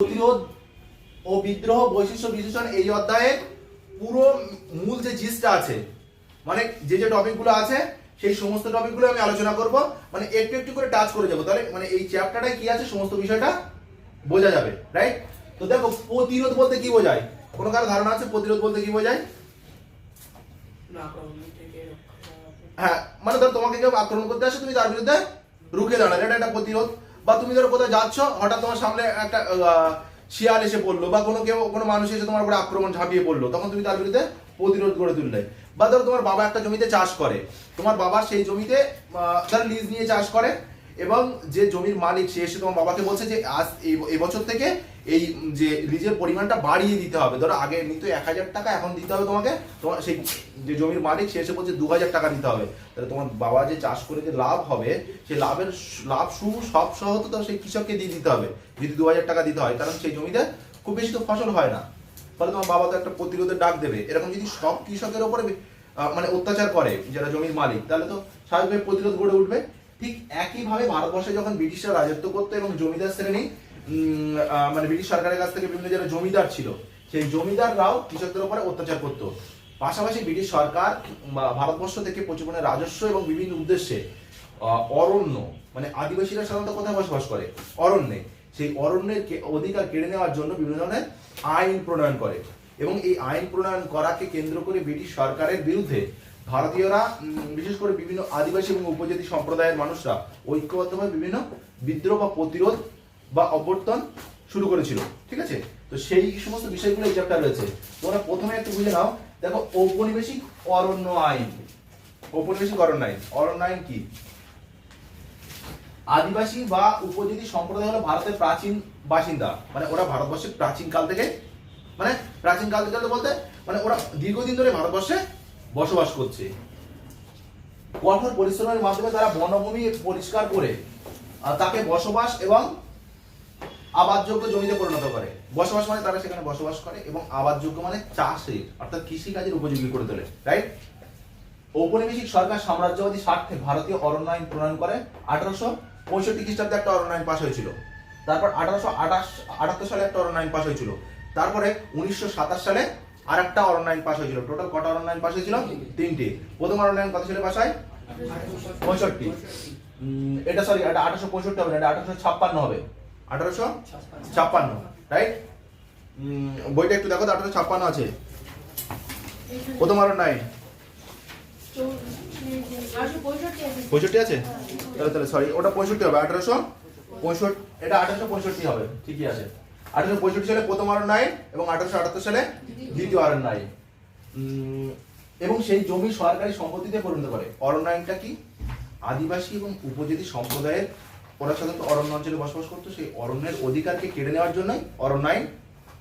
প্রতিরোধ ও বিদ্রোহ বৈশিষ্ট্য বিশ্লেষণ এই অধ্যায়ে পুরো মূল যে জিসটা আছে মানে যে যে টপিকগুলো আছে সেই সমস্ত টপিকগুলো আমি আলোচনা করব। মানে একটু একটু করে টাচ করে যাব। তাহলে মানে এই চ্যাপ্টারটায় কি আছে সমস্ত বিষয়টা বোঝা যাবে রাইট তো দেখো প্রতিরোধ বলতে কি বোঝায়? কোনো কারও ধারণা আছে প্রতিরোধ বলতে কি বোঝায়। হ্যাঁ মানে ধরো তোমাকে কেউ আক্রমণ করতে আসে তুমি তার বিরুদ্ধে রুখে দাঁড়ালে এটা একটা প্রতিরোধ। বা তুমি ধরো কোথাও যাচ্ছ, হঠাৎ তোমার সামনে একটা শিয়াল এসে পড়ল বা কোনো কেউ, কোনো মানুষ এসে তোমার উপরে আক্রমণ ঝাঁপিয়ে পড়ল, তখন তুমি তার বিরুদ্ধে প্রতিরোধ গড়ে তুললে। বা ধরো তোমার বাবা একটা জমিতে চাষ করে, তোমার বাবা সেই জমিতে তার লিজ নিয়ে চাষ করে এবং যে জমির মালিক সে এসে তোমার বাবাকে বলছে যে, আজ এই বছর থেকে এই যে লিজের পরিমাণটা বাড়িয়ে দিতে হবে। ধরো আগে নিত এক হাজার টাকা, এখন দিতে হবে তোমাকে তোমার সেই যে জমির মালিক, সে এসে বলছে দু হাজার টাকা দিতে হবে। তাহলে তোমার বাবা যে চাষ করে যে লাভ হবে সেই লাভের লাভ শুরু সব সহ তো সেই কৃষককে দিয়ে দিতে হবে। যদি দু হাজার টাকা দিতে হয়, কারণ সেই জমিতে খুব বেশি তো ফসল হয় না। ফলে তোমার বাবা তো একটা প্রতিরোধের ডাক দেবে। এরকম যদি সব কৃষকের ওপরে মানে অত্যাচার করে যারা জমির মালিক, তাহলে তো স্বাভাবিকভাবে প্রতিরোধ গড়ে উঠবে। ঠিক একইভাবে ভারতবর্ষে যখন ব্রিটিশরা রাজত্ব করতো এবং জমিদার শ্রেণি মানে ব্রিটিশ সরকারের কাছ থেকে বিভিন্ন যারা জমিদার ছিল, সেই জমিদাররাও কৃষকদের উপরে অত্যাচার করতো। পাশাপাশি ব্রিটিশ সরকার ভারতবর্ষ থেকে প্রচুর রাজস্ব এবং বিভিন্ন উদ্দেশ্যে অরণ্য মানে আদিবাসীরা সাধারণত কোথায় বসবাস করে? অরণ্যে। সেই অরণ্যের অধিকার কেড়ে নেওয়ার জন্য বিভিন্ন ধরনের আইন প্রণয়ন করে এবং এই আইন প্রণয়ন করাকে কেন্দ্র করে ব্রিটিশ সরকারের বিরুদ্ধে ভারতীয়রা বিশেষ করে বিভিন্ন আদিবাসী এবং উপজাতি সম্প্রদায়ের মানুষরা ঐক্যবদ্ধভাবে বিভিন্ন বিদ্রোহ বা প্রতিরোধ বা অভ্যর্থন শুরু করেছিল, ঠিক আছে? তো সেই সমস্ত বিষয়গুলো এই চ্যাপ্টার রয়েছে। তোমরা প্রথমে একটু বুঝে নাও, দেখো ঔপনিবেশিক অরণ্য আইন। ঔপনিবেশিক অরণ্য আইন। অরণ্য আইন কি? আদিবাসী বা উপজাতি সম্প্রদায় হলো ভারতের প্রাচীন বাসিন্দা। মানে ওরা ভারতবর্ষের প্রাচীন কাল থেকে মানে প্রাচীন কাল থেকে বলতে মানে ওরা দীর্ঘদিন ধরে ভারতবর্ষে বসবাস করছে। কঠোর পরিশ্রমের মাধ্যমে তারা বনভূমি পরিষ্কার করে তাকে বসবাস এবং আবাদযোগ্য জমিতে পরিণত করে। বসবাস মানে তারা সেখানে বসবাস করে এবং আবাদযোগ্য মানে চাষের অর্থাৎ কৃষি কাজের উপযোগী করে তোলে রাইট ঔপনিবেশিক সরকার সাম্রাজ্যবাদী স্বার্থে ভারতীয় অরণ্য আইন প্রণয়ন করে। আঠারোশো পঁয়ষট্টি খ্রিস্টাব্দে একটা অরণ্য আইন পাশ হয়েছিল। তারপর আঠারোশো আঠাশ আটাত্তর সালে একটা অরণ্য আইন পাশ হয়েছিল। তারপরে উনিশশো সাতাশ সালে আর একটা অরণ্য আইন পাশ হয়েছিল। টোটাল কটা অরণ্য আইন পাশ হয়েছিল? তিনটি। প্রথম অরণ্য আইন কত সালে পাশ হয় পঁয়ষট্টি। এটা সরি এটা আঠারোশো পঁয়ষট্টি হবে না এটা আঠারোশো ছাপ্পান্ন হবে। আঠারোশো ছাপ্পান্ন। রাইট বইটা একটু দেখো তো আঠারোশো ছাপ্পান্ন আছে। প্রথম আইন আটশো পঁয়ষট্টি আছে? তাহলে তাহলে সরি ওটা পঁয়ষট্টি হবে আঠারোশো পঁয়ষট্টি এটা আঠারোশো পঁয়ষট্টি হবে ঠিকই আছে। আঠারোশো পঁয়ষট্টি সালে প্রথম অরণ্য আইন এবং আঠারোশো আটাত্তর সালে দ্বিতীয় আইন উম, এবং সেই জমি সরকারি সম্পত্তিতে পরিণত করে। অরণ্য আইনটা কি? আদিবাসী এবং উপজাতি সম্প্রদায়ের ওরা সাধারণত অরণ্য অঞ্চলে বসবাস করতো সেই অরণ্যের অধিকারকে কেড়ে নেওয়ার জন্যই অরণ্য আইন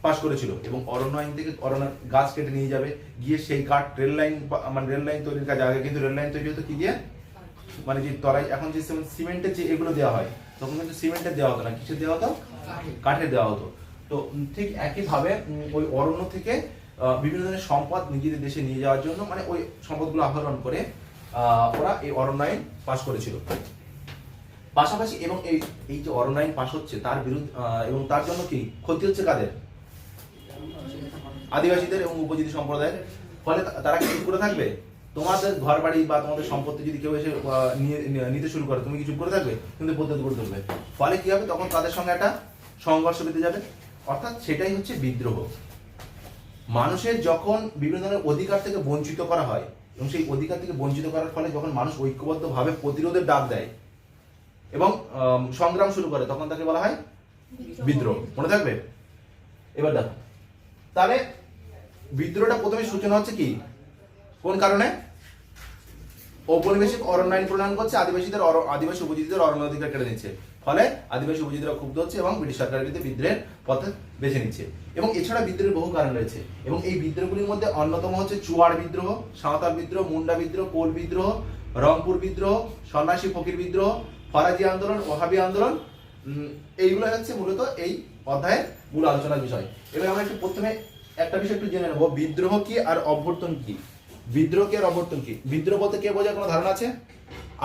পাশ করেছিল এবং অরণ্য আইন থেকে অরণ্য গাছ কেটে নিয়ে যাবে। গিয়ে সেই কাঠ রেল লাইন মানে রেল লাইন তৈরির কাজে আগে কিন্তু রেল লাইন তৈরি হতো কি দিয়ে? মানে যে তরাই এখন যে সিমেন্টের যে এগুলো দেওয়া হয় তখন কিন্তু সিমেন্টের দেওয়া হতো না কিসের দেওয়া হতো? কাঠের। দেওয়া হতো। তো ঠিক একইভাবে ওই অরণ্য থেকে বিভিন্ন ধরনের সম্পদ নিজেদের দেশে নিয়ে যাওয়ার জন্য মানে ওই সম্পদগুলো আহরণ করে ওরা এই অরণ্য আইন পাশ করেছিল। পাশাপাশি এবং এই এই যে আইন পাশ হচ্ছে, তার বিরুদ্ধে এবং তার জন্য কি? ক্ষতি হচ্ছে কাদের? আদিবাসীদের এবং উপজাতি সম্প্রদায়ের? ফলে তারা কি করে থাকবে? তোমাদের ঘর বাড়ি বা তোমাদের সম্পত্তি যদি কেউ এসে নিতে শুরু করে, তুমি কি চুপ করে থাকবে? কিন্তু পদ্ধতি করে তুলবে ফলে কি হবে? তখন তাদের সঙ্গে একটা সংঘর্ষ বেঁধে যাবে। অর্থাৎ সেটাই হচ্ছে বিদ্রোহ। মানুষের যখন বিভিন্ন ধরনের অধিকার থেকে বঞ্চিত করা হয়, এবং সেই অধিকার থেকে বঞ্চিত করার ফলে যখন মানুষ ঐক্যবদ্ধভাবে প্রতিরোধের ডাক দেয় এবং সংগ্রাম শুরু করে, তখন তাকে বলা হয় বিদ্রোহ। মনে থাকবে? এবার দেখো। তাহলে বিদ্রোহটা প্রথমে সূচনা হচ্ছে কি? কোন কারণে? ঔপনিবেশিক অরণ্য প্রণয়ন করছে, আদিবাসীদের আদিবাসী উপজাতিদের অরণ্য অধিকার কেড়ে নিচ্ছে। ফলে আদিবাসী উপজাতিরা ক্ষুব্ধ হচ্ছে এবং ব্রিটিশ সরকারের বিরুদ্ধে বিদ্রোহের পথে বেছে নিচ্ছে। এবং এছাড়া বিদ্রোহের বহু কারণ রয়েছে। এবং এই বিদ্রোহগুলির মধ্যে অন্যতম হচ্ছে চুয়ার বিদ্রোহ, সাঁওতাল বিদ্রোহ, মুন্ডা বিদ্রোহ, কোল বিদ্রোহ রংপুর বিদ্রোহ সন্ন্যাসী ফকির বিদ্রোহ ফরাজি আন্দোলন ওহাবি আন্দোলন এইগুলো হচ্ছে মূলত এই অধ্যায়ের মূল আলোচনার বিষয়। এবার আমরা একটু প্রথমে একটা বিষয় একটু জেনে নেব বিদ্রোহ কি আর অভ্যর্থন কি? বিদ্রোহ কি আর অভ্যর্থন কি? বিদ্রোহ বলতে কে বোঝায়? কোনো ধারণা আছে?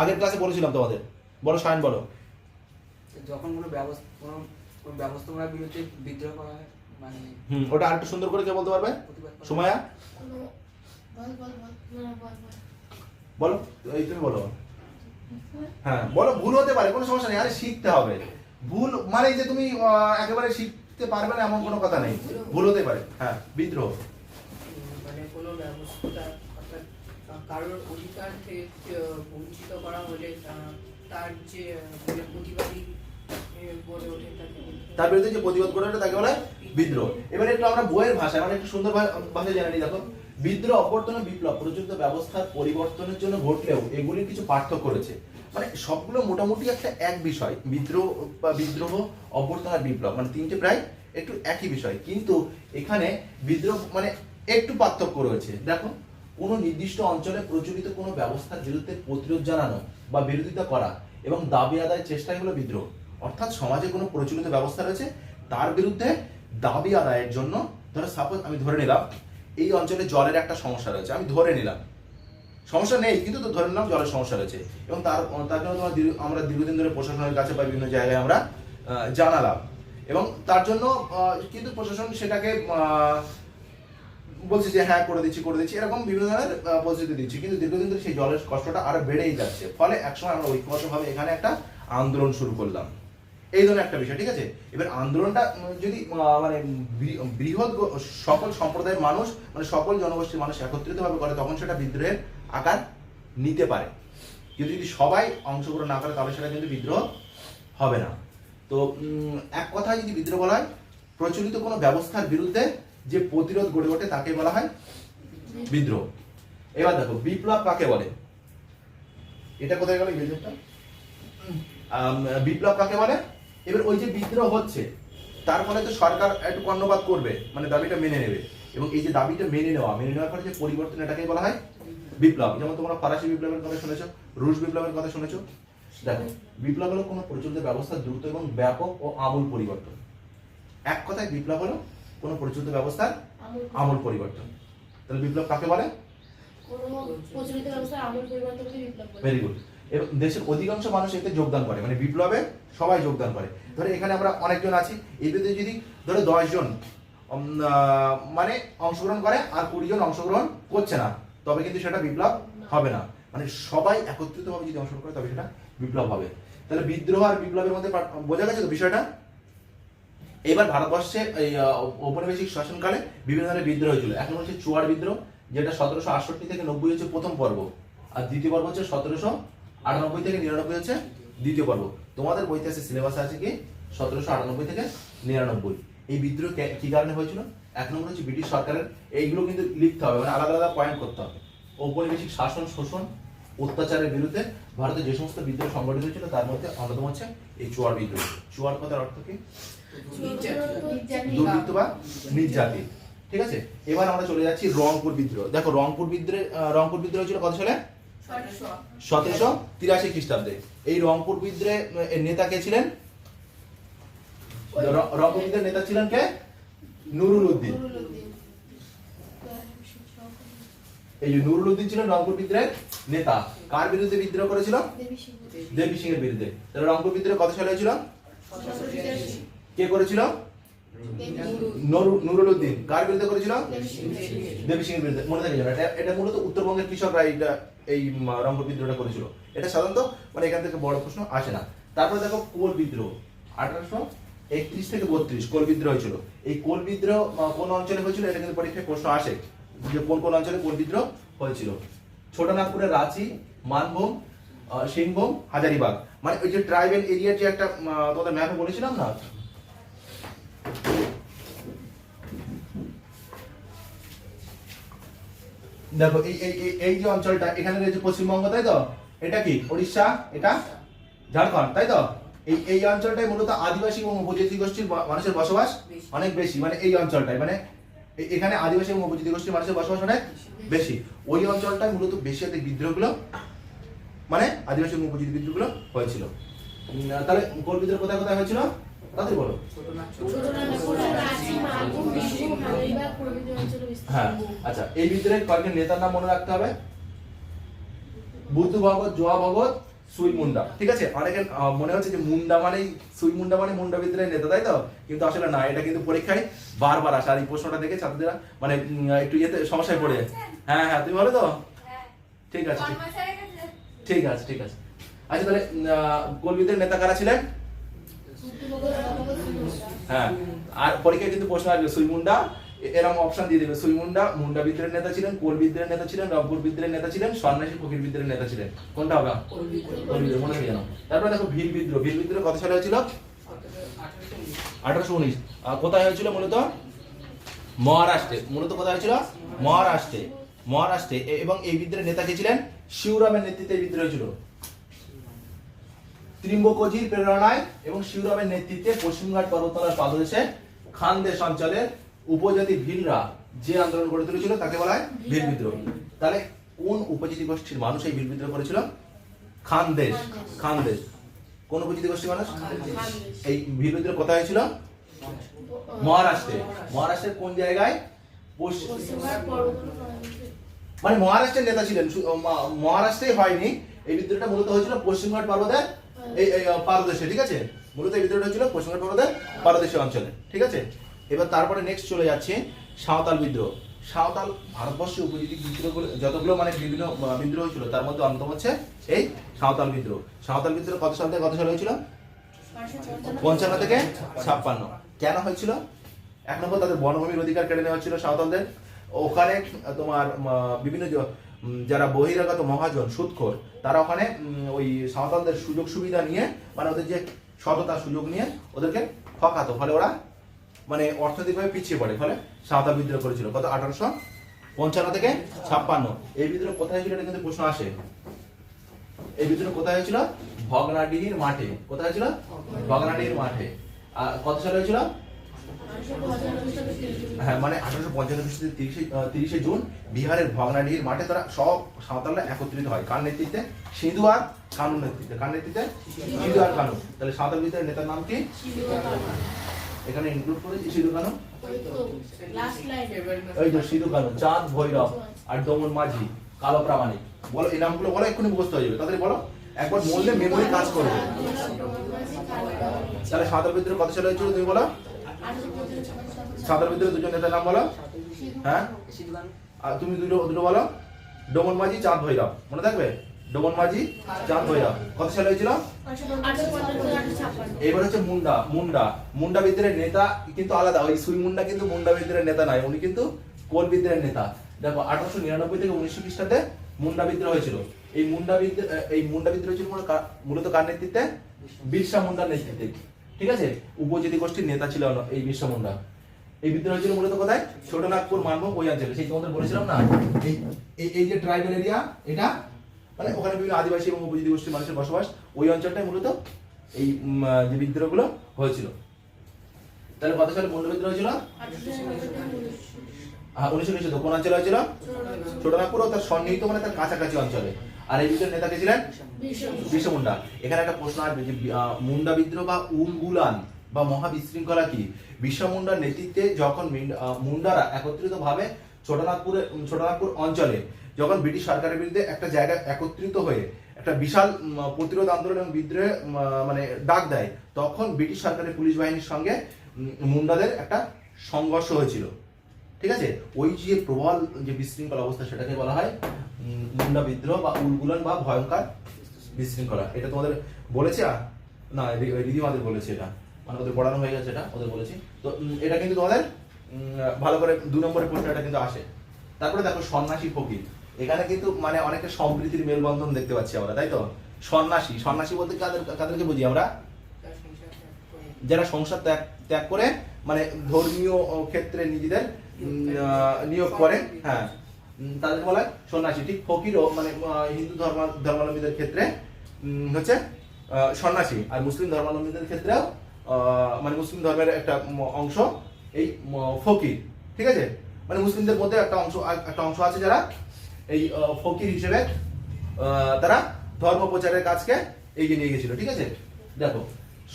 আগের ক্লাসে বলেছিলাম তোমাদের। বলো সায়ন বলো। যখন কোনো ব্যবস্থা কোনো ব্যবস্থাপনার বিরুদ্ধে বিদ্রোহ করা হয় মানে হুম ওটা আরেকটু সুন্দর করে কে বলতে পারবে? হয়? বল বল বল। বল এই তুমি বলো। হ্যাঁ বলো ভুল হতে পারে কোনো সমস্যা নেই আরে শিখতে হবে। ভুল মানে যে তুমি একেবারে শিখতে পারবে না এমন কোনো কথা নেই। ভুল হতে পারে হ্যাঁ বিদ্রোহ। মানে কোনো ব্যবস্থা অর্থাৎ কারোর অধিকার থেকে বঞ্চিত করা হলে তার যে মানে প্রতিবাদী তার বিরুদ্ধে যে প্রতিবাদ করে তাকে বলা বিদ্রোহ। এবারে একটু আমরা বইয়ের ভাষায় মানে একটু সুন্দর ভাষায় জেনে দেখো। বিদ্রোহ, অভ্যর্থন, বিপ্লব প্রযুক্ত ব্যবস্থার পরিবর্তনের জন্য ঘটলেও এগুলির কিছু পার্থক্য রয়েছে। মানে সবগুলো মোটামুটি একটা এক বিষয়, বিদ্রোহ বা বিদ্রোহ, অভ্যর্থন, বিপ্লব। মানে তিনটে প্রায় একটু একই বিষয়। কিন্তু এখানে বিদ্রোহ মানে একটু পার্থক্য রয়েছে। দেখো, কোনো নির্দিষ্ট অঞ্চলে প্রচলিত কোনো ব্যবস্থার বিরুদ্ধে প্রতিরোধ জানানো বা বিরোধিতা করা এবং দাবি আদায়ের চেষ্টাই হলো বিদ্রোহ। অর্থাৎ সমাজে কোনো প্রচলিত ব্যবস্থা রয়েছে, তার বিরুদ্ধে দাবি আদায়ের জন্য, ধরো সাপোজ আমি ধরে নিলাম এই অঞ্চলে জলের একটা সমস্যা রয়েছে। আমি ধরে নিলাম। সমস্যা নেই, কিন্তু তো ধরে নিলাম জলের সমস্যা রয়েছে। এবং তার তার জন্য তোমার আমরা দীর্ঘদিন ধরে প্রশাসনের কাছে বা বিভিন্ন জায়গায় আমরা জানালাম। এবং তার জন্য কিন্তু প্রশাসন সেটাকে বলছে যে হ্যাঁ করে দিচ্ছি করে দিচ্ছি। এরকম বিভিন্ন ধরনের প্রতিশ্রুতি দিচ্ছি। কিন্তু দীর্ঘদিন ধরে সেই জলের কষ্টটা আরও বেড়েই যাচ্ছে। ফলে একসময় আমরা ঐক্যবদ্ধভাবে এখানে একটা আন্দোলন শুরু করলাম। এই ধরনের একটা বিষয়, ঠিক আছে? এবার আন্দোলনটা যদি মানে বৃহৎ সকল সম্প্রদায়ের মানুষ মানে সকল জনগোষ্ঠীর মানুষ একত্রিতভাবে করে, তখন সেটা বিদ্রোহের আকার নিতে পারে। কিন্তু যদি সবাই অংশগ্রহণ না করে, তাহলে সেটা কিন্তু বিদ্রোহ হবে না। তো এক কথায় যদি বিদ্রোহ বলা হয়, প্রচলিত কোনো ব্যবস্থার বিরুদ্ধে যে প্রতিরোধ গড়ে ওঠে, তাকে বলা হয় বিদ্রোহ। এবার দেখো, বিপ্লব কাকে বলে? এটা কোথায় গেল বিপ্লব কাকে বলে? এবার ওই যে বিদ্রোহ হচ্ছে তার ফলে তো সরকার একটু কর্ণপাত করবে মানে দাবিটা মেনে নেবে। এবং এই যে দাবিটা মেনে নেওয়া মেনে নেওয়ার পরে যে পরিবর্তন এটাকে বলা হয় বিপ্লব। যেমন তোমরা ফরাসি বিপ্লবের কথা শুনেছো রুশ বিপ্লবের কথা শুনেছো। দেখো বিপ্লব হলো কোনো প্রচলিত ব্যবস্থা দ্রুত এবং ব্যাপক ও আমূল পরিবর্তন। এক কথায় বিপ্লব হলো কোনো প্রচলিত ব্যবস্থার আমূল পরিবর্তন। তাহলে বিপ্লব কাকে বলে? ভেরি গুড এবং দেশের অধিকাংশ মানুষ এতে যোগদান করে মানে বিপ্লবে সবাই যোগদান করে। ধরো এখানে আমরা অনেকজন আছি এতে যদি ধরো দশজন মানে অংশগ্রহণ করে আর কুড়ি জন অংশগ্রহণ করছে না, তবে কিন্তু সেটা বিপ্লব হবে না। মানে সবাই একত্রিতভাবে যদি অংশগ্রহণ করে, তবে সেটা বিপ্লব হবে। তাহলে বিদ্রোহ আর বিপ্লবের মধ্যে বোঝা গেছে তো বিষয়টা? এবার ভারতবর্ষে এই ঔপনিবেশিক শাসনকালে বিভিন্ন ধরনের বিদ্রোহ হয়েছিল। এখন হচ্ছে চুয়ার বিদ্রোহ, যেটা সতেরোশো আটষট্টি থেকে নব্বই হচ্ছে প্রথম পর্ব, আর দ্বিতীয় পর্ব হচ্ছে সতেরোশো আটানব্বই থেকে নিরানব্বই হচ্ছে দ্বিতীয় পর্ব। তোমাদের বইতে আছে সিলেবাসে আছে কি? সতেরোশো আটানব্বই থেকে নিরানব্বই। এই বিদ্রোহ কে- কারণে হয়েছিল? এক নম্বর হচ্ছে ব্রিটিশ সরকারের, এইগুলো কিন্তু লিখতে হবে মানে আলাদা আলাদা পয়েন্ট করতে হবে। ঔপনিবেশিক শাসন, শোষণ, অত্যাচারের বিরুদ্ধে ভারতে যে সমস্ত বিদ্রোহ সংগঠিত হয়েছিল, তার মধ্যে অন্যতম হচ্ছে এই চুয়ার বিদ্রোহ। চুয়ার কথার অর্থ কি? দুর্বৃত্ত বা নির্যাতি ঠিক আছে? এবার আমরা চলে যাচ্ছি রংপুর বিদ্রোহ। দেখো, রংপুর বিদ্রোহ রংপুর বিদ্রোহ ছিল কত সালে? সতেরোশো। তিরাশি খ্রিস্টাব্দে। এই রংপুর বিদ্রোহে নেতা কে ছিলেন? রংপুর বিদ্রোহের নেতা ছিলেন কে? নুরুল উদ্দিন। এই যে নুরুল উদ্দিন ছিলেন রংপুর বিদ্রোহের নেতা। কার বিরুদ্ধে বিদ্রোহ করেছিল? দেবী সিং এর বিরুদ্ধে। তাহলে রংপুর বিদ্রোহ কত সালে হয়েছিল? কে করেছিল? দেবী নুরু- নুরুল উদ্দিন কার বিরুদ্ধে করেছিল? দেবী। সিং বিরুদ্ধে, মনে থাকে এটা এটা মূলত উত্তরবঙ্গের কৃষকরা এইটা, এই বিদ্রোহটা করেছিল। এটা সাধারণত মানে এখান থেকে বড় প্রশ্ন আসে না। তারপরে দেখো, কোল বিদ্রোহ। আঠারোশো একত্রিশ থেকে বত্রিশ কোল বিদ্রোহ হয়েছিল। এই কোল বিদ্রোহ কোন অঞ্চলে হয়েছিল? এটা কিন্তু পরীক্ষায় প্রশ্ন আসে যে কোন কোন অঞ্চলে কোল বিদ্রোহ হয়েছিল। ছোটনাগপুরের রাঁচি, মানভূম সিংভূম, হাজারিবাগ। মানে ওই যে ট্রাইবেল এরিয়ার যে একটা তোমাদের ম্যাপে বলেছিলাম না? দেখো এই এই এই- যে অঞ্চলটা এখানে রয়েছে পশ্চিমবঙ্গ তাই তো? এটা কি? উড়িষ্যা এটা? ঝাড়খণ্ড তাই তো? এই এই অঞ্চলটাই মূলত আদিবাসী এবং উপজাতি গোষ্ঠীর মানুষের বসবাস অনেক বেশি মানে এই অঞ্চলটাই মানে এখানে আদিবাসী এবং উপজাতি গোষ্ঠীর মানুষের বসবাস অনেক বেশি। ওই অঞ্চলটায় মূলত বেশি হাতে বিদ্রোহগুলো মানে আদিবাসী এবং উপজাতি বিদ্রোহগুলো হয়েছিল। তাহলে কোল বিদ্রোহ কোথায় কোথায় হয়েছিল? তাদের বলো। হ্যাঁ আচ্ছা এই বিদ্রোহের কয়েকজন নেতার নাম মনে রাখতে হবে? বুদ্ধ ভগত জোয়া ভগত সুই মুন্ডা। ঠিক আছে? অনেকে মনে হচ্ছে যে মুন্ডা মানেই সুই মুন্ডা মানে মুন্ডা বিদ্রোহের নেতা, তাই তো? কিন্তু আসলে না, এটা কিন্তু পরীক্ষায় বারবার আসে। আর এই প্রশ্নটা দেখে ছাত্রীরা মানে একটু ইয়েতে সমস্যায় পড়ে যায়। হ্যাঁ হ্যাঁ তুমি বলো তো? ঠিক আছে ঠিক আছে ঠিক আছে। আচ্ছা তাহলে গোলবিদের নেতা কারা ছিলেন? হ্যাঁ আর পরীক্ষায় কিন্তু প্রশ্ন আসবে সুইমুন্ডা এ- এরকম অপশন দিয়ে দেবে সুইমুন্ডা মুন্ডা বিদ্রোহের নেতা ছিলেন কোল বিদ্রোহের নেতা ছিলেন, রংপুর বিদ্রোহের নেতা ছিলেন, সন্ন্যাসী ফকির বিদ্রোহের নেতা ছিলেন। কোনটা হবে? মনে তারপরে দেখো ভীল বিদ্রোহ ভীল বিদ্রোহ কত সালে হয়েছিল? আঠারোশো উনিশ। কোথায় হয়েছিল মূলত? মহারাষ্ট্রে। মূলত কোথায় হয়েছিল? মহারাষ্ট্রে। মহারাষ্ট্রে। এবং এই বিদ্রোহের নেতা কে ছিলেন? শিউরামের নেতৃত্বে বিদ্রোহ ছিল ত্রিম্বকজির প্রেরণায় এবং শিবরামের নেতৃত্বে পশ্চিমঘাট পর্বতমালার পাদদেশে খানদেশ অঞ্চলের উপজাতি ভিলরা যে আন্দোলন গড়ে তুলেছিল তাকে বলা হয় ভিল বিদ্রোহ। তাহলে কোন উপজাতি গোষ্ঠীর মানুষ এই ভিল বিদ্রোহ করেছিল? খানদেশ। খানদেশ। কোন উপজাতি গোষ্ঠীর মানুষ? এই ভিল বিদ্রোহ কোথায় হয়েছিল? মহারাষ্ট্রে। মহারাষ্ট্রের কোন জায়গায়? পশ্চিম মানে মহারাষ্ট্রের নেতা ছিলেন। শু- মা- মহারাষ্ট্রেই হয়নি। এই বিদ্রোহটা মূলত হয়েছিল পশ্চিমঘাট পর্বতের এই পারদেশে, ঠিক আছে? মূলত এই বিদ্রোহটা হয়েছিল পশ্চিমঘাট পর্বতের পারদেশীয় অঞ্চলে, ঠিক আছে? এবার তারপরে নেক্সট চলে যাচ্ছে সাঁওতাল বিদ্রোহ। সাঁওতাল ভারতবর্ষে উপজাতি বিদ্রোহগুলো, যতগুলো মানে বিভিন্ন বিদ্রোহ ছিল তার মধ্যে অন্যতম হচ্ছে এই সাঁওতাল বিদ্রোহ। সাঁওতাল বিদ্রোহ কত সাল থেকে, কত সাল হয়েছিল? পঞ্চান্ন থেকে ছাপ্পান্ন। কেন হয়েছিল? এক নম্বর তাদের বনভূমির অধিকার কেড়ে নেওয়া ছিল সাঁওতালদের। ওখানে তোমার বিভিন্ন যারা বহিরাগত মহাজন সুদখোর তারা ওখানে ওই সাঁওতালদের সুযোগ সুবিধা নিয়ে মানে ওদের যে সততা সুযোগ নিয়ে ওদেরকে ঠকাতো। ফলে ওরা মানে অর্থনৈতিকভাবে পিছিয়ে পড়ে। ফলে সাঁওতাল বিদ্রোহ করেছিল। কত আঠারোশো পঞ্চান্ন থেকে ছাপ্পান্ন। এই বিদ্রোহ কোথায় হয়েছিল এটা কিন্তু প্রশ্ন আসে। এই বিদ্রোহ কোথায় হয়েছিল? ভগনাডিহির মাঠে। কোথায় হয়েছিল? ভগনাডিহির মাঠে। আর কত সালে হয়েছিল? হ্যাঁ মানে আঠারোশো পঞ্চান্ন তিরিশে জুন বিহারের মাঠে তারা সব সাঁওতালরা একত্রিত হয়। কার নেতৃত্বে? সিধু আর নেতৃত্বে। কার নেতৃত্বে? সিধু আর কানু তাহলে সাঁওতাল নেতার নাম কি? এখানে ইনক্লুড করেছি সিধু এই যে সিধু চাঁদ, ভৈরব আর দমন মাঝি, কালো প্রামাণিক। বলো, এই নামগুলো বলো, এক্ষুনি মুখস্থ হয়ে যাবে। তাড়াতাড়ি বলো, একবার বললে মেমোরি কাজ করবে। তাহলে সাঁতার বিদ্রোহ কত সালে হয়েছিল তুমি বলো। সাঁতার বিদ্রোহ দুজন নেতার নাম বলো? হ্যাঁ? আর তুমি দুটো দুটো বলো। ডমন মাঝি, চাঁদ ভৈরব। মনে থাকবে? ডমন মাঝি, চাঁদ ভৈরব। কত সালে হয়েছিল? এবার হচ্ছে মুন্ডা মুন্ডা। মুন্ডা বিদ্রোহের নেতা কিন্তু আলাদা। ওই সুই মুন্ডা কিন্তু মুন্ডা বিদ্রোহের নেতা নয়, উনি কিন্তু কোল বিদ্রোহের নেতা। দেখো, আঠারোশো নিরানব্বই থেকে উনিশশো খ্রিস্টাব্দে মুন্ডা বিদ্রোহ হয়েছিল। এই মুন্ডা বিদ্রোহ এই মুন্ডা বিদ্রোহ ছিল মূলত কার নেতৃত্বে? বিরসা মুন্ডার নেতৃত্বে। ঠিক আছে? উপজাতি গোষ্ঠীর নেতা ছিল এই বিরসা মুন্ডা। এই বিদ্রোহ ছিল মূলত কোথায়? ছোটনাগপুর, মানভূম ওই অঞ্চলে সেই তোমাদের বলেছিলাম না? এই, এই- যে ট্রাইবাল এরিয়া, এটা মানে ওখানে বিভিন্ন আদিবাসী এবং উপজাতি গোষ্ঠীর মানুষের বসবাস, ওই অঞ্চলটাই মূলত এই যে বিদ্রোহগুলো হয়েছিল। তাহলে কত সালে মুন্ডা বিদ্রোহ হয়েছিল? হ্যাঁ উনিশশো উনিশশো কোন অঞ্চলে হয়েছিল? ছোটনাগপুর ও তার সন্নিহিত মানে তার কাছাকাছি অঞ্চলে। আর এই বিদ্রোহের নেতা কে ছিলেন? বিশ্ব মুন্ডা এখানে একটা প্রশ্ন আসবে যে মুন্ডা বিদ্রোহ বা উলগুলান বা মহাবিশৃঙ্খলা কি? বিশ্ব মুন্ডার নেতৃত্বে যখন মুন্ডারা একত্রিত ভাবে ছোটনাগপুরে ছোটনাগপুর অঞ্চলে যখন ব্রিটিশ সরকারের বিরুদ্ধে একটা জায়গা একত্রিত হয়ে একটা বিশাল প্রতিরোধ আন্দোলন এবং বিদ্রোহে মানে ডাক দেয় তখন ব্রিটিশ সরকারের পুলিশ বাহিনীর সঙ্গে মুন্ডাদের একটা সংঘর্ষ হয়েছিল। ঠিক আছে? ওই যে প্রবল যে বিশৃঙ্খল অবস্থা সেটাকে বলা হয় মুন্ডা বিদ্রোহ বা উলগুলান বা ভয়ঙ্কর বিশৃঙ্খলা। এটা তোমাদের বলেছে না, রি- রিদিমাদের বলেছে এটা। মানে ওদের পড়ানো হয়ে গেছে এটা, ওদের বলেছি। তো এটা কিন্তু তোমাদের ভালো করে দু নম্বরের প্রশ্ন এটা কিন্তু আসে। তারপরে দেখো, সন্ন্যাসী ফকির। এখানে কিন্তু মানে অনেকটা সম্প্রীতির মেলবন্ধন দেখতে পাচ্ছি আমরা, তাই তো? সন্ন্যাসী। সন্ন্যাসী বলতে কাদের, কাদেরকে বুঝি আমরা? যারা সংসার ত্যাগ ত্যাগ করে মানে ধর্মীয় ক্ষেত্রে নিজেদের নিয়োগ করে হ্যাঁ। উম, তাদেরকে বলা হয় সন্ন্যাসী। ঠিক ফকিরও মানে হিন্দু ধর্ম ধর্মাবলম্বীদের ক্ষেত্রে হচ্ছে সন্ন্যাসী। আর মুসলিম ধর্মাবলম্বীদের ক্ষেত্রেও মানে মুসলিম ধর্মের একটা অংশ এই ফকির। ঠিক আছে? মানে মুসলিমদের মধ্যে একটা অংশ একটা অংশ আছে যারা এই ফকির হিসেবে তারা ধর্ম প্রচারের কাজকে এগিয়ে নিয়ে গেছিল। ঠিক আছে? দেখো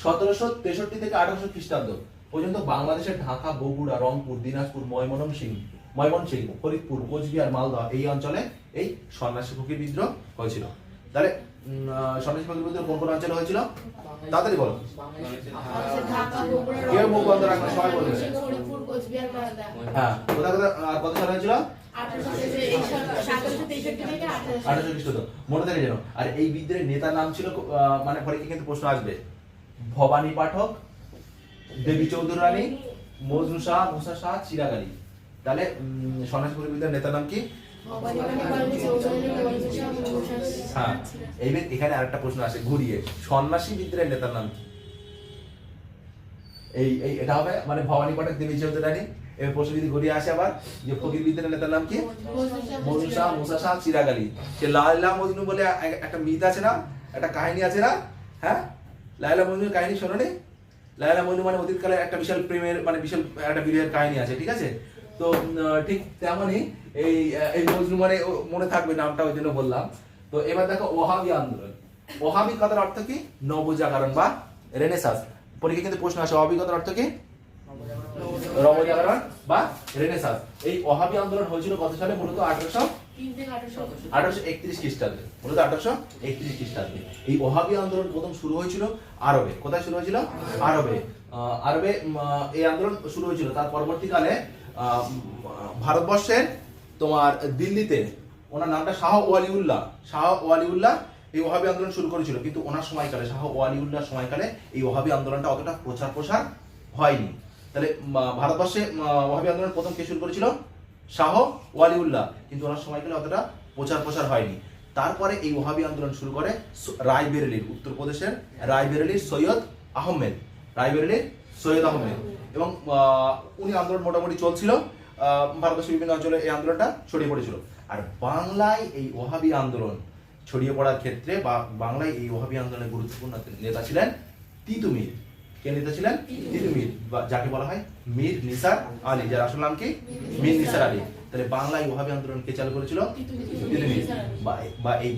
সতেরোশো তেষট্টি থেকে আঠারোশো খ্রিস্টাব্দ। পর্যন্ত বাংলাদেশের ঢাকা বগুড়া রংপুর দিনাজপুর ময়মনসিংহ ময়মনসিংহ ফরিদপুর কোচবিহার মালদহ এই অঞ্চলে এই সন্ন্যাসী ফকির বিদ্রোহ হয়েছিল। তাহলে সন্ন্যাসী ফকির বিদ্রোহ কোন কোন অঞ্চলে হয়েছিল? তাড়াতাড়ি বলো। কেউ মুখ বন্ধ রাখবে, সবাই বলবে। হ্যাঁ কোথায় কোথায় আর কত সালে হয়েছিল? আঠারোশো খ্রিস্টাব্দ মনে থাকে যেন। আর এই বিদ্রোহের নেতার নাম ছিল আহ, মানে পরীক্ষা কিন্তু প্রশ্ন আসবে? ভবানী পাঠক দেবী চৌধুরী রানী মজনু শাহ মুসা শাহ, চিরাগালী। তাহলে সন্ন্যাসী ফকির নেতার নাম কি? হ্যাঁ এইবার এখানে আরেকটা প্রশ্ন আসে ঘুরিয়ে। সন্ন্যাসী বিদ্রোহের নেতার নাম কি? এই এই, এটা হবে মানে ভবানী পাঠক দেবী চৌধুরী রানী এবার প্রশ্ন যদি ঘুরিয়ে আসে আবার, যে ফকির বিদ্রোহের নেতার নাম কি? মজনু শাহ মুসা শাহ, চিরাগালি। সে লাইলা মজনু বলে একটা মিথ আছে না? একটা কাহিনী আছে না? হ্যাঁ? লাইলা মজনুর কাহিনী শোনো নি লাইলা মজনু মানে অতীতকালে একটা বিশাল প্রেমের মানে বিশাল একটা বিরহের কাহিনী আছে, ঠিক আছে? তো ঠিক তেমনই এই এই মজনু মানে মনে থাকবে নামটা, ওই জন্য বললাম। তো এবার দেখো ওহাবি আন্দোলন। ওহাবি কথার অর্থ কি? নবজাগরণ বা রেনেসাস পরীক্ষা কিন্তু প্রশ্ন আসে ওহাবি কথার অর্থ কি? নবজাগরণ। বা রেনেসাস এই ওহাবি আন্দোলন হয়েছিল কত সালে? মূলত আঠারোশো তিন আঠারোশো একত্রিশ খ্রিস্টাব্দে। মূলত আঠারোশো একত্রিশ খ্রিস্টাব্দে। এই ওহাবি আন্দোলন প্রথম শুরু হয়েছিল আরবে। কোথায় শুরু হয়েছিল? আরবে। আরবে এই আন্দোলন শুরু হয়েছিল। তার পরবর্তীকালে ভারতবর্ষের তোমার দিল্লিতে ওনার নামটা শাহ ওয়ালিউল্লাহ। শাহ ওয়ালিউল্লাহ এই ওহাবি আন্দোলন শুরু করেছিল। কিন্তু ওনার সময়কালে শাহ ওয়ালিউল্লাহ সময়কালে এই ওহাবি আন্দোলনটা অতটা প্রচার প্রসার হয়নি। তাহলে ভারতবর্ষে ওহাবি আন্দোলন প্রথম কে শুরু করেছিল? শাহ ওয়ালিউল্লাহ। কিন্তু ওনার সময়কালে অতটা প্রচার প্রসার হয়নি। তারপরে এই ওহাবি আন্দোলন শুরু করে রায়বেরেলির, উত্তরপ্রদেশের রায়বেরেলির সৈয়দ আহমেদ। রায়বেরেলির সৈয়দ আহমেদ। এবং উনি আন্দোলন মোটামুটি চলছিল। ভারতবর্ষের বিভিন্ন অঞ্চলে এই আন্দোলনটা ছড়িয়ে পড়েছিল। আর বাংলায় এই ওহাবি আন্দোলন ছড়িয়ে পড়ার ক্ষেত্রে বা বাংলায় এই ওহাবি আন্দোলনের গুরুত্বপূর্ণ নেতা ছিলেন তিতুমির। কে নেতা ছিলেন যাকে বলা হয় মীর নিসার আলী, যার আসল নাম কি? মীর নিসার আলী। তাহলে আন্দোলন কে চালু করেছিল? বা- এই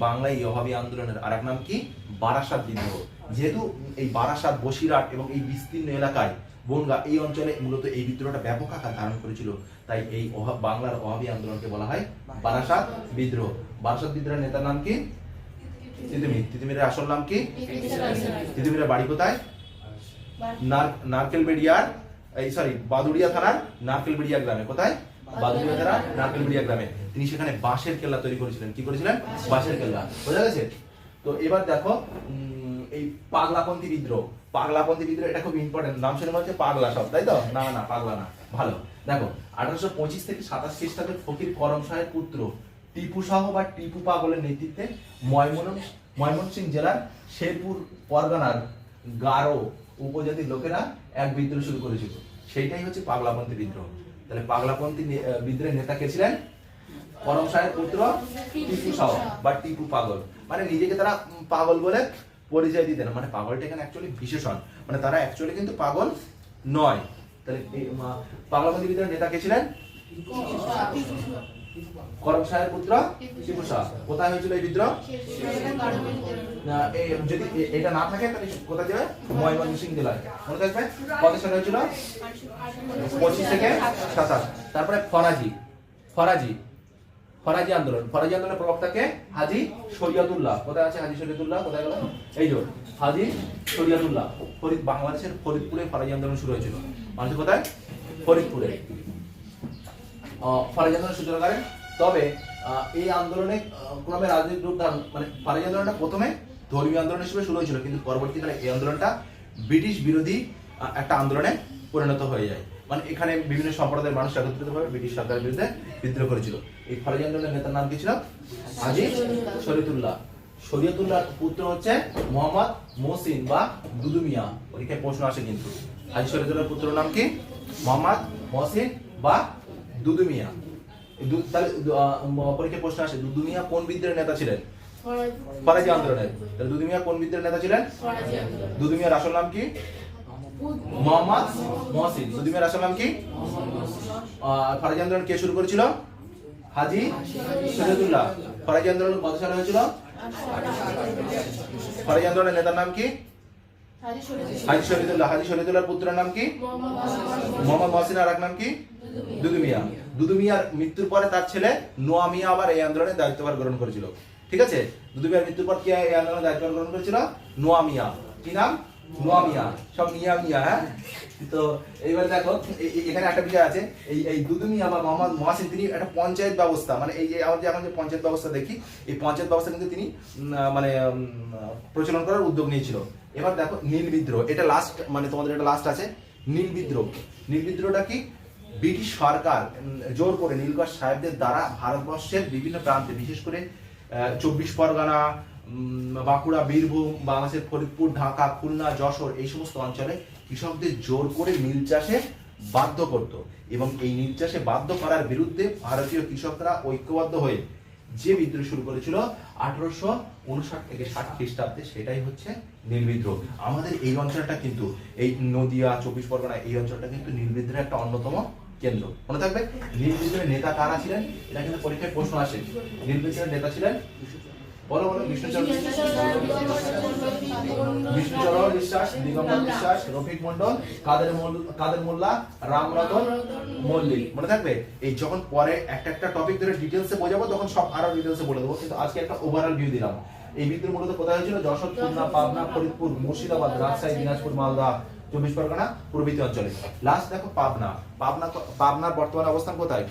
আন্দোলনের আরেক নাম কি? বারাসাত বিদ্রোহ। যেহেতু এই বারাসাত, বসিরহাট এবং এই বিস্তীর্ণ এলাকায় বনগা এই অঞ্চলে মূলত এই বিদ্রোহটা ব্যাপক আকার ধারণ করেছিল। তাই এই বাংলার ওহাবি আন্দোলনকে বলা হয় বারাসাত বিদ্রোহ। বারাসাত বিদ্রোহের নেতার নাম কি? তিতুমির। তিতুমিরের আসল নাম কি? তিতুমিরের বাড়ি কোথায়? নারকেলবেড়িয়ার এই সরি বাদুড়িয়া থানার নারকেলবেড়িয়া গ্রামে। কোথায়? বাদুড়িয়া থানার নারকেলবেড়িয়া গ্রামে। তিনি সেখানে বাঁশের কেল্লা তৈরি করেছিলেন। কি করেছিলেন? বাঁশের কেল্লা। বোঝা গেছে? তো এবার দেখো এই পাগলাপন্থী বিদ্রোহ। পাগলাপন্থী বিদ্রোহ, এটা খুব ইম্পর্টেন্ট নাম শুনে মনে হচ্ছে পাগলা সব, তাই তো? না না, পাগলা না। ভালো। দেখো, আঠারোশো পঁচিশ থেকে সাতাশ খ্রিস্টাব্দে ফকির করম শাহের পুত্র টিপু শাহ বা টিপু পাগলের নেতৃত্বে ময়মন ময়মনসিংহ জেলার শেরপুর পরগনার গারো উপজাতির লোকেরা এক বিদ্রোহ শুরু করেছিল। সেইটাই হচ্ছে পাগলাপন্থী বিদ্রোহ। তাহলে পাগলাপন্থী বিদ্রোহের নেতা কে ছিলেন? করম শাহের পুত্র টিপু শাহ বা টিপু পাগল। মানে নিজেকে তারা পাগল বলে পরিচয় দিতেন মানে পাগলটা এখানে অ্যাকচুয়ালি বিশেষণ। মানে তারা অ্যাকচুয়ালি কিন্তু পাগল নয়। তাহলে পাগলাপন্থী বিদ্রোহের নেতা কে ছিলেন? করম শাহের পুত্র টিপু শাহ। কোথায় হয়েছিল এই বিদ্রোহ? যদি এটা না থাকে, তাহলে কোথায় যাবে? ময়মনসিংহ জেলায়। মনে থাকবে? কত সালে হয়েছিল? পঁচিশ থেকে সাতাশ। তারপরে ফরাজি। ফরাজি। ফরাজি আন্দোলন। ফরাজি আন্দোলনের প্রবক্তাকে হাজি শরিয়তুল্লাহ। কোথায় আছে হাজি শরিয়তুল্লাহ? কোথায় গেল? এই যে, হাজি শরিয়তুল্লাহ। ফরিদ বাংলাদেশের ফরিদপুরে ফরাজি আন্দোলন শুরু হয়েছিল। মানুষ কোথায়? ফরিদপুরে। ফরাজি আন্দোলন সূচনা করেন তবে এই আন্দোলনে ক্রমে রাজনৈতিক রূপ ধারণ মানে ফরাজি আন্দোলনটা প্রথমে ধর্মীয় আন্দোলন হিসেবে শুরু হয়েছিল, কিন্তু পরবর্তীকালে এই আন্দোলনটা ব্রিটিশ বিরোধী একটা আন্দোলনে পরিণত হয়ে যায়। মানে এখানে বিভিন্ন সম্প্রদায়ের মানুষ একত্রিত ভাবে ব্রিটিশ সরকারের বিরুদ্ধে বিদ্রোহ করেছিল। এই ফরাজি আন্দোলনের নেতার নাম কি ছিল? হাজি শরীয়তুল্লাহ। শরীয়তুল্লাহর পুত্র হচ্ছে মোহাম্মদ মহসিন বা দুদু মিয়া। পরীক্ষায় প্রশ্ন আসে কিন্তু। হাজি শরীয়তুল্লাহর পুত্র নাম কি? মোহাম্মদ মহসিন বা দুদু মিয়া। তাহলে পরীক্ষায় প্রশ্ন আসে দুদু মিয়া কোন বিদ্রোহের নেতা ছিলেন? ফরাজি। আন্দোলনের। তাহলে দুদু মিয়া কোন বিদ্রোহের নেতা ছিলেন? দুদু মিয়ার আসল নাম কি? মোহাম্মদ মহসিন। দুদু মিয়ার আসল নাম কি? ফরাজি আন্দোলন কে শুরু করেছিল? হাজি শরীয়তুল্লাহ। ফরাজি আন্দোলন কত সালে হয়েছিল? ফরাজি আন্দোলনের নেতার নাম কি? হাজি শরীদুল্লাহ হাজি শরীদুল্লাহর পুত্রের নাম কি? মোহাম্মদ মহসিন। আর এক নাম কি? দুদু মিয়া দুদু মিয়ার মৃত্যুর পরে তার ছেলে নোয়া মিয়া আবার এই আন্দোলনের দায়িত্বভার গ্রহণ করেছিল। ঠিক আছে? দুদু মিয়ার মৃত্যুর পর কে এই আন্দোলনের দায়িত্ব গ্রহণ করেছিল? নোয়া মিয়া। কি নাম? নোয়া মিয়া। সব মিয়া মিয়া হ্যাঁ? তো এইবার দেখো এখানে একটা বিষয় আছে। এই এই দুদু মিয়া বা মোহাম্মদ মহাসিন, তিনি একটা পঞ্চায়েত ব্যবস্থা মানে এই যে আমরা যে এখন যে পঞ্চায়েত ব্যবস্থা দেখি, এই পঞ্চায়েত ব্যবস্থা কিন্তু তিনি মানে প্রচলন করার উদ্যোগ নিয়েছিল। এবার দেখো, নীল বিদ্রোহ, এটা লাস্ট মানে তোমাদের এটা লাস্ট আছে, নীল বিদ্রোহ। নীল বিদ্রোহটা কি? ব্রিটিশ সরকার জোর করে নীলকর সাহেবদের দ্বারা ভারতবর্ষের বিভিন্ন প্রান্তে, বিশেষ করে চব্বিশ পরগনা বাঁকুড়া, বীরভূম, বাংলাদেশের ফরিদপুর, ঢাকা, খুলনা, যশোর এই সমস্ত অঞ্চলে কৃষকদের জোর করে নীল চাষে বাধ্য করত এবং এই নীল চাষে বাধ্য করার বিরুদ্ধে ভারতীয় কৃষকরা ঐক্যবদ্ধ হয়ে যে বিদ্রোহ শুরু করেছিল, আঠারোশো উনষাট থেকে ষাট খ্রিস্টাব্দে সেটাই হচ্ছে নীল বিদ্রোহ আমাদের এই অঞ্চলটা কিন্তু, এই নদিয়া, চব্বিশ পরগনা, এই অঞ্চলটা কিন্তু নীল বিদ্রোহের একটা অন্যতম কেন্দ্র। মনে থাকবে? নীল বিদ্রোহের নেতা কারা ছিলেন? এটা কিন্তু পরীক্ষায় প্রশ্ন আসে। নীল বিদ্রোহের নেতা ছিলেন? বলো বলো বিষ্ণুচন্দ্র বিষ্ণুচন্দ্র বিশ্বাস, দিগম্বর বিশ্বাস, রফিক মন্ডল কাদের কাদের মোল্লা, রামরতন মল্লিক। মনে থাকবে? এই যখন পরে একটা একটা টপিক ধরে ডিটেলসে বোঝাবো, তখন সব আরও ডিটেলসে বলে দেবো। কিন্তু আজকে একটা ওভারঅল ভিউ দিলাম। এই বিদ্রোহ মূলত কোথায় হয়েছিল যশোর খুলনা পাবনা ফরিদপুর মুর্শিদাবাদ রাজশাহী দিনাজপুর মালদা চব্বিশ পরগনা প্রভৃতি অঞ্চলে। লাস্ট দেখো পাবনা। পাবনা পাবনার বর্তমান অবস্থান কোথায়?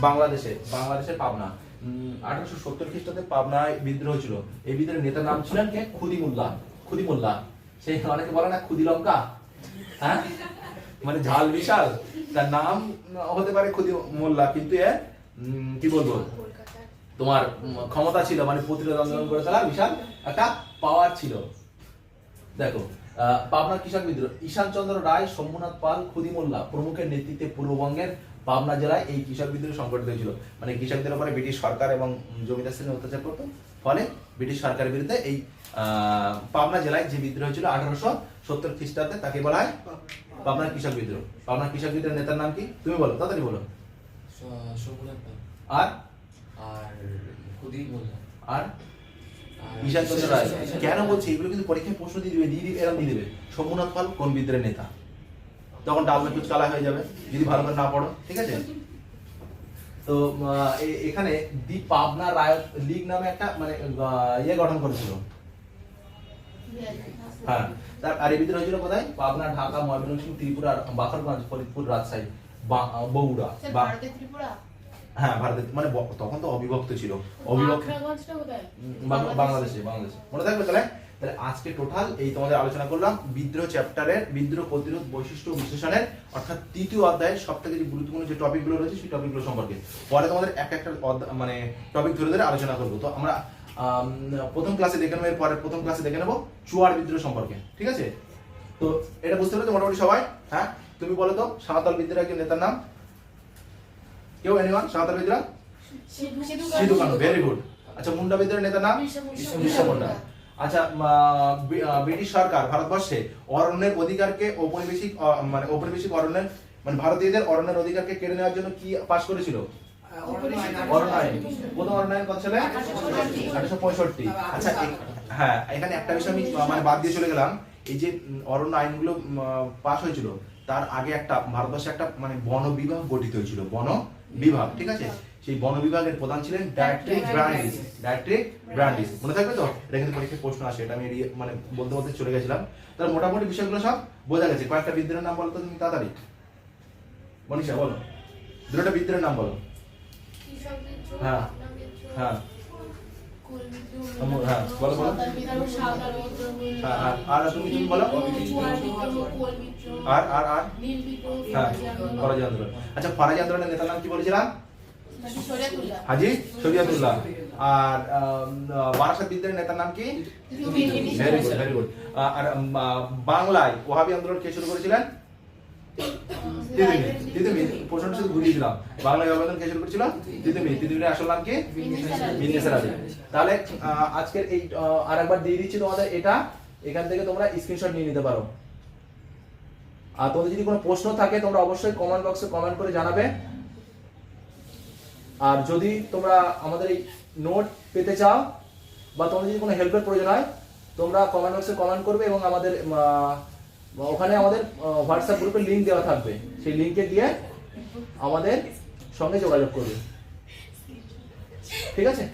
বাংলাদেশে। বাংলাদেশের পাবনা। আঠারোশো সত্তর খ্রিস্টাব্দে পাবনায় বিদ্রোহ ছিল। এই বিদ্রোহের নেতার নাম ছিলেন কে? খুদি মোল্লা খুদি মোল্লা সেই অনেকে বলে না খুদি লঙ্কা হ্যাঁ? মানে ঝাল বিশাল তার নাম হতে পারে খুদি মোল্লা কিন্তু উম, কি বলব? তোমার ক্ষমতা ছিল মানে প্রতিরোধ আন্দোলন করে তোলা বিশাল একটা পাওয়ার ছিল। দেখো আহ, পাবনার কৃষক বিদ্রোহ ঈশান চন্দ্র রায় শম্ভুনাথ পাল খুদি মোল্লা প্রমুখের নেতৃত্বে পূর্ববঙ্গের পাবনা জেলায় এই কৃষক বিদ্রোহ সংগঠিত হয়েছিল। মানে কৃষকদের উপরে ব্রিটিশ সরকার এবং জমিদার শ্রেণি অত্যাচার করতো। ফলে ব্রিটিশ সরকারের বিরুদ্ধে এই পাবনা জেলায় যে বিদ্রোহ হয়েছিল আঠারোশো সত্তর খ্রিস্টাব্দে তাকে বলা হয় পাবনার কৃষক বিদ্রোহ। পাবনার কৃষক বিদ্রোহের নেতার নাম কি? তুমি বলো তাড়াতাড়ি বলো। আর আর খুদি বললাম আর আর চন্দ্র রায়। কেন বলছি? এগুলো কিন্তু পরীক্ষায় প্রশ্ন দিয়ে দিবে দিয়ে দিবে এরকম দিয়ে দেবে। শম্ভুনাথ পাল কোন বিদ্রোহের নেতা? তখন ডাল মেকুচ কালা হয়ে যাবে যদি ভালো করে না পড়ো ঠিক আছে? তো এখানে দি পাবনা রায়ত লীগ নামে একটা মানে ইয়ে গঠন করেছিল। হ্যাঁ তার আর এই বিদ্রোহ হয়েছিল কোথায়? পাবনা ঢাকা ময়মনসিংহ ত্রিপুরা বাখরগঞ্জ ফরিদপুর রাজশাহী বা- বগুড়া ত্রিপুরা? হ্যাঁ ভারতের মানে তখন তো অবিভক্ত ছিল। অবিভক্ত বাংলাদেশে। বাংলাদেশে মনে থাকবে তাহলে? তাহলে আজকে টোটাল এই তোমাদের আলোচনা করলাম। বিদ্রোহ চ্যাপ্টারের বিদ্রোহ প্রতিরোধ বৈশিষ্ট্য বিশ্লেষণের অর্থাৎ তৃতীয় অধ্যায়ের সব থেকে যে গুরুত্বপূর্ণ যে টপিকগুলো রয়েছে সেই টপিকগুলো সম্পর্কে। পরে তোমাদের এক একটা মানে টপিক ধরে ধরে আলোচনা করব। তো আমরা প্রথম ক্লাসে দেখে নেব পরে প্রথম ক্লাসে দেখে নেব চুয়ার বিদ্রোহ সম্পর্কে। ঠিক আছে? তো এটা বুঝতে পেরেছ মোটামুটি সবাই? হ্যাঁ? তুমি বলো তো সাঁওতাল বিদ্রোহ একজন নেতার নাম? কেউ এনিওয়ান সাঁওতাল বিদ্রোহ সিধু কানু ভেরি গুড আচ্ছা মুন্ডা বিদ্রোহের নেতার নাম বিরসা মুন্ডা আচ্ছা ব্রিটিশ সরকার ভারতবর্ষে অরণ্যের অধিকারকে ঔপনিবেশিক মানে ঔপনিবেশিক অরণ্যের মানে ভারতীয়দের অরণ্যের অধিকারকে কেড়ে নেওয়ার জন্য কি পাশ করেছিল? প্রথম কত সালে? আঠারোশো পঁয়ষট্টি। আচ্ছা হ্যাঁ এখানে একটা বিষয় আমি মানে বাদ দিয়ে চলে গেলাম। এই যে অরণ্য আইনগুলো পাস হয়েছিল তার আগে একটা ভারতবর্ষে একটা মানে বন বিভাগ গঠিত হয়েছিল। বন বিভাগ ঠিক আছে? সেই বন বিভাগের প্রধান ছিলেন ডায়াট্রিক ব্রান্ডিস ডায়াট্রিক ব্রান্ডিস। মনে থাকবে তো? এটা কিন্তু পরীক্ষায় প্রশ্ন আসে এটা আমি মানে বলতে বলতে চলে গেছিলাম। তাহলে মোটামুটি বিষয়গুলো সব বোঝা গেছে। কয়েকটা বিদ্রোহের নাম বলো তো তুমি তাড়াতাড়ি। মনীষা বলো। দুটোটা বিদ্রোহের নাম বলো। হ্যাঁ, হ্যাঁ। হ্যাঁ, আর- তুমি তুমি বলো। আর আর আর? হ্যাঁ ফরাজি আন্দোলন। আচ্ছা ফরাজি আন্দোলনের নেতার নাম কি বলেছিলাম? হাজি শরিয়াতুল্লাহ। আর বারাসাত নেতার নাম কি? ভেরি গুড ভেরি গুড আর বাংলায় ওহাবি আন্দোলন কে শুরু করেছিলেন? তিতুমি তিতুমি প্রশ্নটা শুধু ঘুরিয়ে দিলাম। বাংলায় ওহাবি কে শুরু করেছিল? তিতুমি তিতুমির আসল নাম কি? বিন্যাসের আলী তাহলে আজকের এই আরেকবার দিয়ে দিচ্ছি তোমাদের এটা। এখান থেকে তোমরা স্ক্রিনশট নিয়ে নিতে পারো। আর তোমাদের যদি কোনো প্রশ্ন থাকে তোমরা অবশ্যই কমেন্ট বক্সে কমেন্ট করে জানাবে। আর যদি তোমরা আমাদের এই নোট পেতে চাও বা তোমাদের যদি কোনো হেল্পের প্রয়োজন হয় তোমরা কমেন্ট বক্সে কমেন্ট করবে এবং আমাদের ওখানে আমাদের হোয়াটসঅ্যাপ গ্রুপে লিঙ্ক দেওয়া থাকবে। সেই লিঙ্কে গিয়ে আমাদের সঙ্গে যোগাযোগ করবে। ঠিক আছে?